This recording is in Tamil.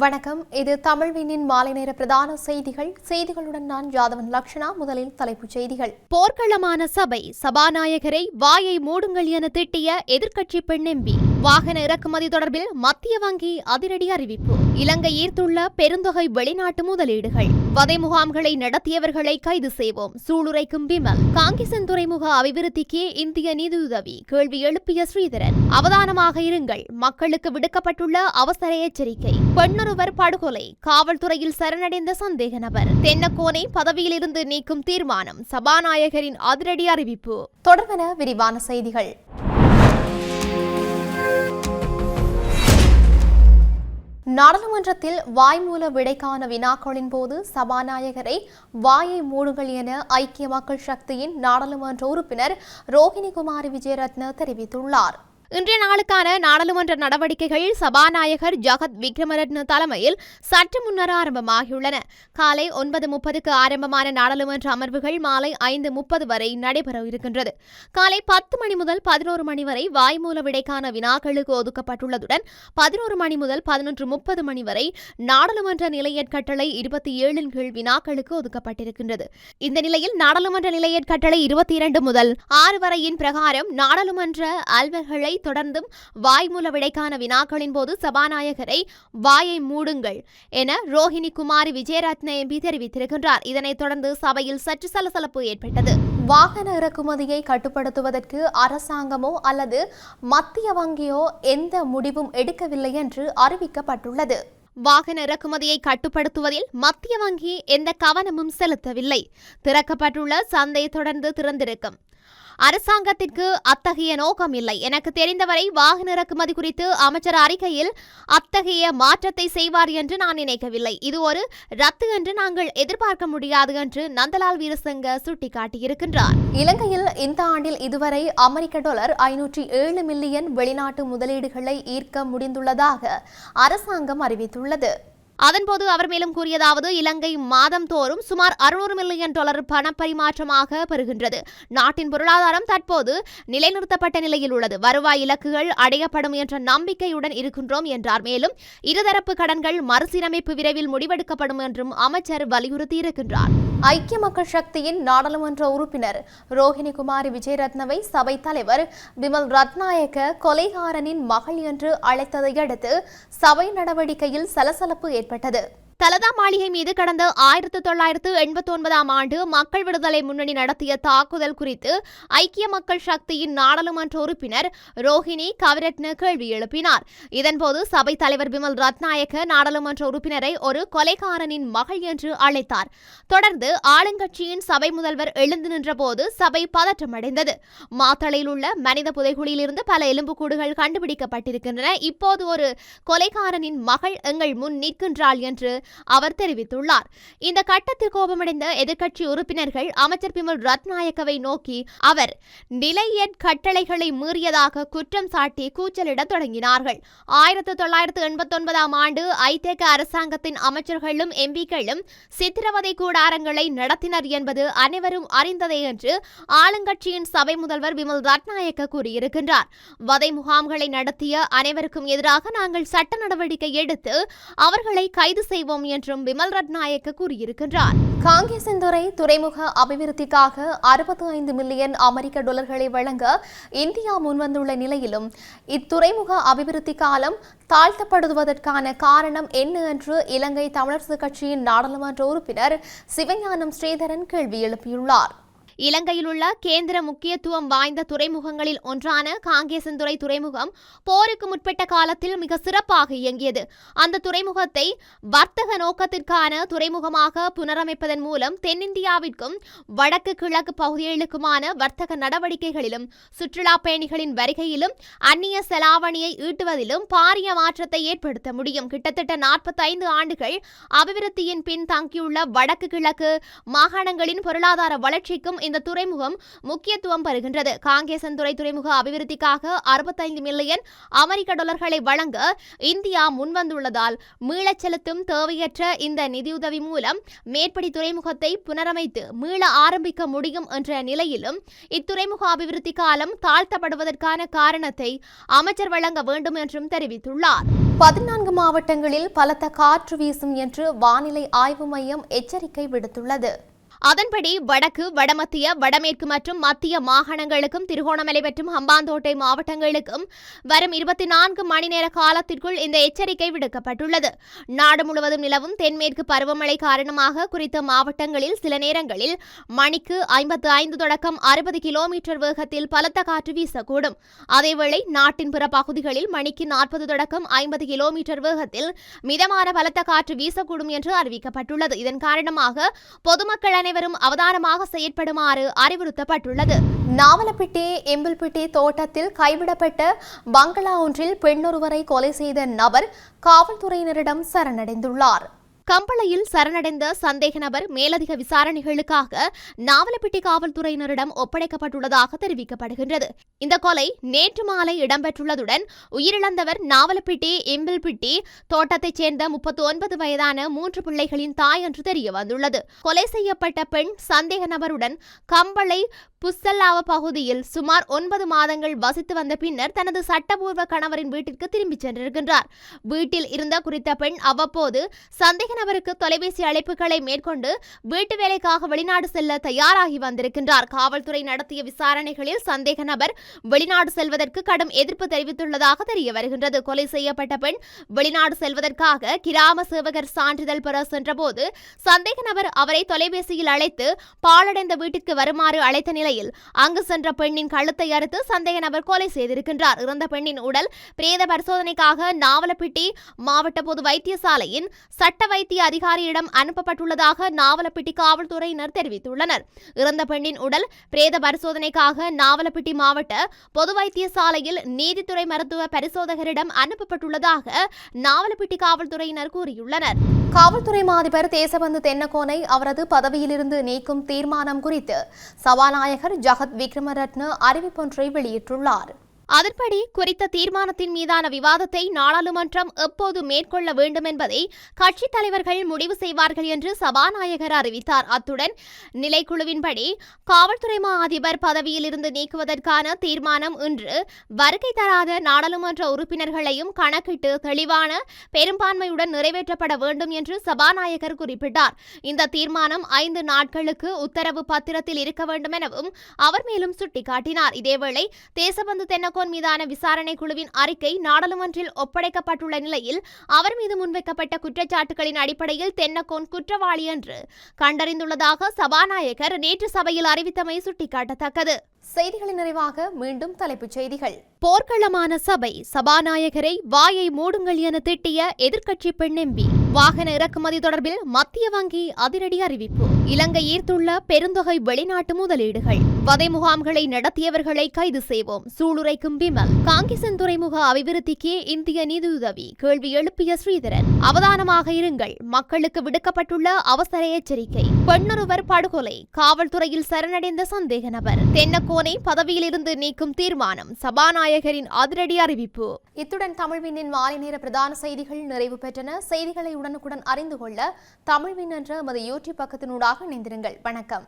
வணக்கம். இது தமிழ்வினின் மாலை நேர பிரதான செய்திகள். செய்திகளுடன் நான் ஜாதவன் லக்ஷனா. முதலில் தலைப்புச் செய்திகள். போர்க்களமான சபை சபாநாயகரை வாயை மூடுங்கள் என திட்டிய எதிர்க்கட்சி பெண் எம்பி. வாகன இறக்குமதி தொடர்பில் மத்திய வங்கி அதிரடி அறிவிப்பு. இலங்கை ஈர்த்துள்ள பெருந்தொகை வெளிநாட்டு முதலீடுகள். வதை முகாம்களை நடத்தியவர்களை கைது செய்வோம். சூளுரைக்கும் பிமல். காங்கிசன் துறைமுக அபிவிருத்திக்கு இந்திய நிதியுதவி கேள்வி எழுப்பிய ஸ்ரீதரன். அவதானமாக இருங்கள். மக்களுக்கு விடுக்கப்பட்டுள்ள அவசர எச்சரிக்கை. பெண்ணொருவர் படுகொலை. காவல்துறையில் சரணடைந்த சந்தேக நபர். தென்னக்கோனை பதவியிலிருந்து நீக்கும் தீர்மானம். சபாநாயகரின் அதிரடி அறிவிப்பு. தொடர்பென விரிவான செய்திகள். நாடாளுமன்றத்தில் வாய்மூல விடைக்கான வினாக்களின் போது சபாநாயகரை வாயை மூடுங்கள் என ஐக்கிய மக்கள் சக்தியின் நாடாளுமன்ற உறுப்பினர் ரோஹிணி குமாரி விஜயரத்ன தெரிவித்துள்ளார். இன்றைய நாளுக்கான நாடாளுமன்ற நடவடிக்கைகள் சபாநாயகர் ஜகத் விக்ரமரத்ன தலைமையில் சற்று முன்னர் ஆரம்பமாகியுள்ளன. காலை ஒன்பது முப்பதுக்கு ஆரம்பமான நாடாளுமன்ற அமர்வுகள் மாலை ஐந்து முப்பது வரை நடைபெற இருக்கின்றது. காலை பத்து மணி முதல் பதினோரு மணி வரை வாய்மூல விடைக்கான வினாக்களுக்கு ஒதுக்கப்பட்டுள்ளதுடன் பதினோரு மணி முதல் பதினொன்று முப்பது மணி வரை நாடாளுமன்ற நிலையற்கட்டளை இருபத்தி ஏழின் கீழ் வினாக்களுக்கு ஒதுக்கப்பட்டிருக்கின்றது. இந்த நிலையில் நாடாளுமன்ற நிலையற்கட்டளை இருபத்தி இரண்டு முதல் ஆறு வரையின் பிரகாரம் நாடாளுமன்ற அலுவல்களை தொடர்ந்தும் வாய்மூல விடைக்கான வினாக்களின் போது சபாநாயகரை வாயை மூடுங்கள் என ரோஹிணி குமாரி விஜயரத்ன எம்பி தெரிவித்திருக்கின்றார். இதனைத் தொடர்ந்து சபையில் சற்று சலசலப்பு ஏற்பட்டது. வாகன இறக்குமதியை கட்டுப்படுத்துவதற்கு அரசாங்கமோ அல்லது மத்திய வங்கியோ எந்த முடிவும் எடுக்கவில்லை என்று அறிவிக்கப்பட்டுள்ளது. வாகன இறக்குமதியை கட்டுப்படுத்துவதில் மத்திய வங்கி எந்த கவனமும் செலுத்தவில்லை. திறக்கப்பட்டுள்ள சந்தை தொடர்ந்து திறந்திருக்கும். அரசாங்கத்திற்கு அத்தகைய நோக்கம் இல்லை. எனக்கு தெரிந்தவரை வாகன இறக்குமதி குறித்து அமைச்சர் அறிக்கையில் அத்தகைய மாற்றத்தை செய்வார் என்று நான் நினைக்கவில்லை. இது ஒரு ரத்து என்று நாங்கள் எதிர்பார்க்க முடியாது என்று நந்தலால் வீரசங்க சுட்டிக்காட்டியிருக்கின்றார். இலங்கையில் இந்த ஆண்டில் இதுவரை அமெரிக்க டாலர் ஐநூற்றி ஏழு மில்லியன் வெளிநாட்டு முதலீடுகளை ஈர்க்க முடிந்துள்ளதாக அரசாங்கம் அறிவித்துள்ளது. அதன்போது அவர் மேலும் கூறியதாவது இலங்கை மாதந்தோறும் சுமார் அறுநூறு மில்லியன் டாலர் பணப்பரிமாற்றமாக பெறுகின்றது. நாட்டின் பொருளாதாரம் தற்போது நிலைநிறுத்தப்பட்ட நிலையில் உள்ளது. வருவாய் இலக்குகள் அடையப்படும் என்ற நம்பிக்கையுடன் இருக்கின்றோம் என்றார். மேலும் இருதரப்பு கடன்கள் மறுசீரமைப்பு விரைவில் முடிவெடுக்கப்படும் என்றும் அமைச்சர் வலியுறுத்தியிருக்கின்றார் ஐக்கிய மக்கள் சக்தியின் நாடாளுமன்ற உறுப்பினர் ரோஹிணி குமாரி விஜயரத்னவை சபை தலைவர் பிமல் ரத்நாயக்க கொலைகாரனின் மகள் என்று அழைத்ததை அடுத்து சபை நடவடிக்கையில் சலசலப்பு ஏற்பட்டது. ஏற்பட்டது தலதா மாளிகை மீது கடந்த ஆயிரத்து தொள்ளாயிரத்து எண்பத்தி ஒன்பதாம் ஆண்டு மக்கள் விடுதலை முன்னணி நடத்திய தாக்குதல் குறித்து ஐக்கிய மக்கள் சக்தியின் நாடாளுமன்ற உறுப்பினர் ரோஹிணி கவிரட்ன கேள்வி எழுப்பினார். இதன்போது சபை தலைவர் பிமல் ரத்நாயக்க நாடாளுமன்ற உறுப்பினரை ஒரு கொலைகாரனின் மகள் என்று அழைத்தார். தொடர்ந்து ஆளுங்கட்சியின் சபை முதல்வர் எழுந்து நின்றபோது சபை பதற்றமடைந்தது. மாத்தளையில் உள்ள மனித புதைகுழியிலிருந்து பல எலும்புக்கூடுகள் கண்டுபிடிக்கப்பட்டிருக்கின்றன. இப்போது ஒரு கொலைகாரனின் மகள் எங்கள் முன் நிற்கின்றாள் என்று அவர் தெரிவித்துள்ளார். இந்த கட்டத்தில் கோபமடைந்த எதிர்க்கட்சி உறுப்பினர்கள் அமைச்சர் பிமல் ரத்நாயக்கவை நோக்கி அவர் நிலையற் கட்டளைகளை மீறியதாக குற்றம் சாட்டி கூச்சலிடத் தொடங்கினார்கள். ஆயிரத்தி தொள்ளாயிரத்து எண்பத்தி ஒன்பதாம் ஆண்டு ஐதேக அரசாங்கத்தின் அமைச்சர்களும் எம்பிக்களும் சித்திரவதை கூடாரங்களை நடத்தினர் என்பது அனைவரும் அறிந்ததே என்று ஆளுங்கட்சியின் சபை முதல்வர் விமல் ரத்நாயக்க கூறியிருக்கின்றார். வதை முகாம்களை நடத்திய அனைவருக்கும் எதிராக நாங்கள் சட்ட நடவடிக்கை எடுத்து அவர்களை கைது செய்வோம் என்றும் விமல் ரத்நாயக்க கூறியிருக்கின்றார். காங்கேசந்துறை துறைமுக அபிவிருத்திக்காக அறுபத்தி ஐந்து மில்லியன் அமெரிக்க டாலர்களை வழங்க இந்தியா முன்வந்துள்ள நிலையிலும் இத்துறைமுக அபிவிருத்தி காலம் தாழ்த்தப்படுவதற்கான காரணம் என்ன என்று இலங்கை தமிழரசு கட்சியின் நாடாளுமன்ற உறுப்பினர் சிவஞானம் ஸ்ரீதரன் கேள்வி எழுப்பியுள்ளார். இலங்கையில் உள்ள கேந்திர முக்கியத்துவம் வாய்ந்த துறைமுகங்களில் ஒன்றான காங்கேசன்துறை துறைமுகம் போருக்கு முற்பட்ட காலத்தில் மிக சிறப்பாக இயங்கியது. அந்த துறைமுகத்தை வர்த்தக நோக்கத்திற்கான துறைமுகமாக புனரமைப்பதன் மூலம் தென்னிந்தியாவிற்கும் வடக்கு கிழக்கு பகுதிகளுக்குமான வர்த்தக நடவடிக்கைகளிலும் சுற்றுலா பயணிகளின் வருகையிலும் அந்நிய செலாவணியை ஈட்டுவதிலும் பாரிய மாற்றத்தை ஏற்படுத்த முடியும். கிட்டத்தட்ட நாற்பத்தைந்து ஆண்டுகள் அபிவிருத்தியின் பின் தங்கியுள்ள வடக்கு கிழக்கு மாகாணங்களின் பொருளாதார வளர்ச்சிக்கும் இந்த துறைமுகம் முக்கியத்துவம் பெறுகின்றது. காங்கேசன்துறை துறைமுக அபிவிருத்திக்காக அறுபத்தைந்து மில்லியன் அமெரிக்க டாலர்களை வழங்க இந்தியா முன்வந்துள்ளதால் மீளச் செலுத்தும் தேவையற்ற இந்த நிதியுதவி மூலம் மேற்படி துறைமுகத்தை புனரமைத்து மீள ஆரம்பிக்க முடியும் என்ற நிலையிலும் இத்துறைமுக அபிவிருத்தி காலம் தாழ்த்தப்படுவதற்கான காரணத்தை அமைச்சர் வழங்க வேண்டும் என்றும் தெரிவித்துள்ளார். பதினான்கு மாவட்டங்களில் பலத்த காற்று வீசும் என்று வானிலை ஆய்வு மையம் எச்சரிக்கை விடுத்துள்ளது. அதன்படி வடக்கு வடமத்திய வடமேற்கு மற்றும் மத்திய மாகாணங்களுக்கும் திருகோணமலை மற்றும் ஹம்பாந்தோட்டை மாவட்டங்களுக்கும் வரும் இருபத்தி நான்கு மணி நேர காலத்திற்குள் இந்த எச்சரிக்கை விடுக்கப்பட்டுள்ளது. நாடு முழுவதும் நிலவும் தென்மேற்கு பருவமழை காரணமாக குறித்த மாவட்டங்களில் சில நேரங்களில் மணிக்கு ஐம்பத்து ஐந்து தொடக்கம் அறுபது கிலோமீட்டர் வேகத்தில் பலத்த காற்று வீசக்கூடும். அதேவேளை நாட்டின் பிற பகுதிகளில் மணிக்கு நாற்பது தொடக்கம் ஐம்பது கிலோமீட்டர் வேகத்தில் மிதமான பலத்த காற்று வீசக்கூடும் என்று அறிவிக்கப்பட்டுள்ளது. இதன் காரணமாக பொதுமக்கள் அனைவரும் அவதானமாக செயற்படுமாறு அறிவுறுத்தப்பட்டுள்ளது. நாவலப்பிட்டி எம்பில்பிட்டி தோட்டத்தில் கைவிடப்பட்ட பங்களா ஒன்றில் பெண்ணொருவரை கொலை செய்த நபர் காவல்துறையினரிடம் சரணடைந்துள்ளார். கம்பளையில் சரணடைந்த சந்தேக நபர் மேலதிக விசாரணைகளுக்காக நாவலப்பிட்டி காவல்துறையினரிடம் ஒப்படைக்கப்பட்டுள்ளதாக தெரிவிக்கப்படுகின்றது. இந்த கொலை நேற்று மாலை இடம்பெற்றுள்ளதுடன் உயிரிழந்தவர் நாவலப்பிட்டி எம்பில்பிட்டி தோட்டத்தைச் சேர்ந்த முப்பத்தி ஒன்பது வயதான மூன்று பிள்ளைகளின் தாய் என்று தெரிய வந்துள்ளது கொலை செய்யப்பட்ட பெண் சந்தேக நபருடன் கம்பளை புஸ்தல்லாவ பகுதியில் சுமார் ஒன்பது மாதங்கள் வசித்து வந்த பின்னர் தனது சட்டபூர்வ கணவரின் வீட்டிற்கு திரும்பிச் சென்றிருக்கின்றார். வீட்டில் இருந்த குறித்த பெண் அவ்வப்போது சந்தேக அவருக்கு தொலைபேசி அழைப்புகளை மேற்கொண்டு வீட்டு வேலைக்காக வெளிநாடு செல்ல தயாராகி வந்திருக்கின்றார். காவல்துறை நடத்திய விசாரணைகளில் சந்தேக நபர் வெளிநாடு செல்வதற்கு கடும் எதிர்ப்பு தெரிவித்துள்ளதாக தெரிய வருகின்றது. கொலை செய்யப்பட்ட பெண் வெளிநாடு செல்வதற்காக கிராம சேவகர் சான்றிதழ் பெற சென்றபோது சந்தேக நபர் அவரை தொலைபேசியில் அழைத்து பாலடைந்த வீட்டிற்கு வருமாறு அழைத்த நிலையில் அங்கு சென்ற பெண்ணின் கழுத்தை அறுத்து சந்தேக நபர் கொலை செய்திருக்கின்றார். இறந்த பெண்ணின் உடல் பிரேத பரிசோதனைக்காக நாவலப்பிட்டி மாவட்ட பொது வைத்தியசாலையின் சட்ட வைத்திய அதிகாரியிடம் அனுப்பப்பட்டுள்ளதாக நாவலப்பிட்டி காவல்துறையினர் தெரிவித்துள்ளனர். இறந்த பெண்ணின் உடல் பிரேத பரிசோதனைக்காக நாவலப்பிட்டி மாவட்ட பொது வைத்தியசாலையில் நீதித்துறை மருத்துவ பரிசோதகரிடம் அனுப்பப்பட்டுள்ளதாக நாவலப்பிட்டி காவல்துறையினர் கூறியுள்ளனர். காவல்துறை மாதிபர் தேசபந்து தென்னகோனை அவரது பதவியிலிருந்து நீக்கும் தீர்மானம் குறித்து சபாநாயகர் ஜகத் விக்ரமரத்ன அறிவிப்பொன்றை வெளியிட்டுள்ளார். அதன்படி குறித்த தீர்மானத்தின் மீதான விவாதத்தை நாடாளுமன்றம் எப்போது மேற்கொள்ள வேண்டும் என்பதை கட்சித் தலைவர்கள் முடிவு செய்வார்கள் என்று சபாநாயகர் அறிவித்தார். அத்துடன் நிலைக்குழுவின்படி காவல்துறை மா அதிபர் பதவியில் இருந்து நீக்குவதற்கான தீர்மானம் இன்று வருகை தராத நாடாளுமன்ற உறுப்பினர்களையும் கணக்கிட்டு தெளிவான பெரும்பான்மையுடன் நிறைவேற்றப்பட வேண்டும் என்று சபாநாயகர் குறிப்பிட்டார். இந்த தீர்மானம் ஐந்து நாட்களுக்கு உத்தரவு பத்திரத்தில் இருக்க வேண்டும் எனவும் அவர் மேலும் சுட்டிக்காட்டினார். இதேவேளை தேசபந்து தென்னகோன் மீதான விசாரணை குழுவின் அறிக்கை நாடாளுமன்றில் ஒப்படைக்கப்பட்டுள்ள நிலையில் அவர் மீது முன்வைக்கப்பட்ட குற்றச்சாட்டுகளின் அடிப்படையில் தென்னக்கோன் குற்றவாளி என்று கண்டறிந்துள்ளதாக சபாநாயகர் நேற்று சபையில் அறிவித்தமை சுட்டிக்காட்டத்தக்கது. செய்திகளின் நிறைவாக மீண்டும் தலைப்புச் செய்திகள். போர்க்களமான சபை சபாநாயகரை வாயை மூடுங்கள் என திட்டிய எதிர்க்கட்சி பெண் எம்பி வாகன இறக்குமதி தொடர்பில் மத்திய வங்கி அதிரடி அறிவிப்பு. இலங்கை ஈர்த்துள்ள பெருந்தொகை வெளிநாட்டு முதலீடுகள். வதை முகாம்களை நடத்தியவர்களை கைது செய்வோம். சூளுரைக்கும் விமல் காங்கிசன் துறைமுக அபிவிருத்திக்கு இந்திய நிதியுதவி. கேள்வி எழுப்பிய ஸ்ரீதரன். அவதானமாக இருங்கள். மக்களுக்கு விடுக்கப்பட்டுள்ள அவசர எச்சரிக்கை. பெண்ணொருவர் படுகொலை. காவல்துறையில் சரணடைந்த சந்தேக நபர். தென்னக்கோனை பதவியிலிருந்து நீக்கும் தீர்மானம் சபாநாயகரின் அதிரடி அறிவிப்பு. இத்துடன் தமிழ்வினின் மாலை நேர பிரதான செய்திகள் நிறைவு பெற்றன. செய்திகளை உடனுக்குடன் அறிந்து கொள்ள தமிழ்வின் என்ற எமது யூடியூப் பக்கத்தினூடாக இணைந்திருங்கள். வணக்கம்.